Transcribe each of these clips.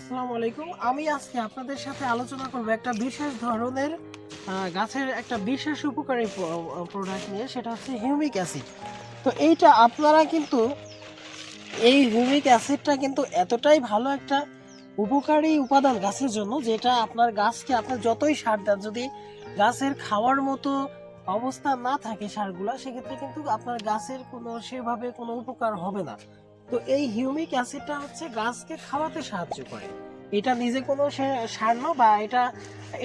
আসসালামু আলাইকুম। আমি আজকে আপনাদের সাথে আলোচনা করব একটা বিশেষ ধরনের গাছের একটা বিশেষ উপকারী প্রোডাক্ট নিয়ে, সেটা হচ্ছে হিউমিক অ্যাসিড তো এইটা আপনারা কিন্তু, এই হিউমিক অ্যাসিডটা কিন্তু এতটাই ভালো একটা উপকারী উপাদান গাছের জন্য, যেটা আপনার গাছকে, আপনার যতই সার দেন, যদি গাছের খাওয়ার মতো অবস্থা না থাকে সারগুলা, সেক্ষেত্রে কিন্তু আপনার গাছের কোনো সেভাবে কোনো উপকার হবে না। তো এই হিউমিক অ্যাসিডটা হচ্ছে গাছকে খাওয়াতে সাহায্য করে। এটা নিজে কোনো সার না বা এটা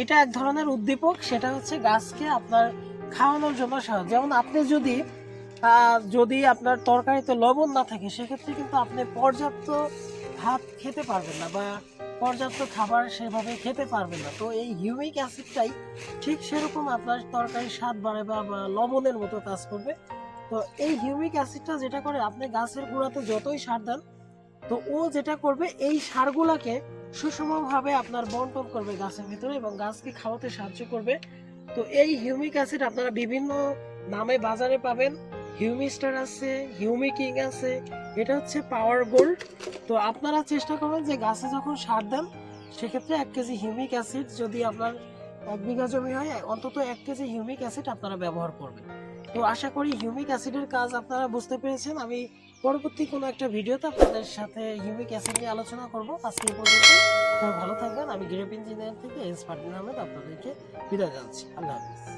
এটা এক ধরনের উদ্দীপক, সেটা হচ্ছে গাছকে আপনার খাওয়ানোর জন্য সাহায্য। যেমন আপনি যদি যদি আপনার তরকারিতে লবণ না থাকে, সেক্ষেত্রে কিন্তু আপনি পর্যাপ্ত ভাত খেতে পারবেন না বা পর্যাপ্ত খাবার সেভাবে খেতে পারবেন না। তো এই হিউমিক অ্যাসিডটাই ঠিক সেরকম আপনার তরকারির স্বাদ বাড়াবে বা লবণের মতো কাজ করবে। তো এই হিউমিক অ্যাসিডটা যেটা করে আপনি গাছের গোড়াতে যতই সার দেন, তো ও যেটা করবে, এই সারগুলাকে সুষমভাবে আপনার বন্টন করবে গাছের ভিতরে এবং গাছকে খাওয়াতে সাহায্য করবে। তো এই হিউমিক অ্যাসিড আপনারা বিভিন্ন নামে বাজারে পাবেন। হিউমিস্টার আছে, হিউমিকিং আছে, এটা হচ্ছে পাওয়ার গোল্ড। তো আপনারা চেষ্টা করবেন যে গাছে যখন সার দেন, সেক্ষেত্রে এক কেজি হিউমিক অ্যাসিড যদি আপনার এক বিঘা জমি হয়, অন্তত এক কেজি হিউমিক অ্যাসিড আপনারা ব্যবহার করবেন। তো আশা করি হিউমিক অ্যাসিডের কাজ আপনারা বুঝতে পেরেছেন। আমি পরবর্তী কোনো একটা ভিডিওতে আপনাদের সাথে হিউমিক অ্যাসিড নিয়ে আলোচনা করব। আজকে পর্যন্ত। ভালো থাকবেন। আমি গ্রেপ ইঞ্জিনিয়ার থেকে এস পার্টিন আহমেদ আপনাদেরকে বিদায় জানাচ্ছি। আল্লাহ হাফিজ।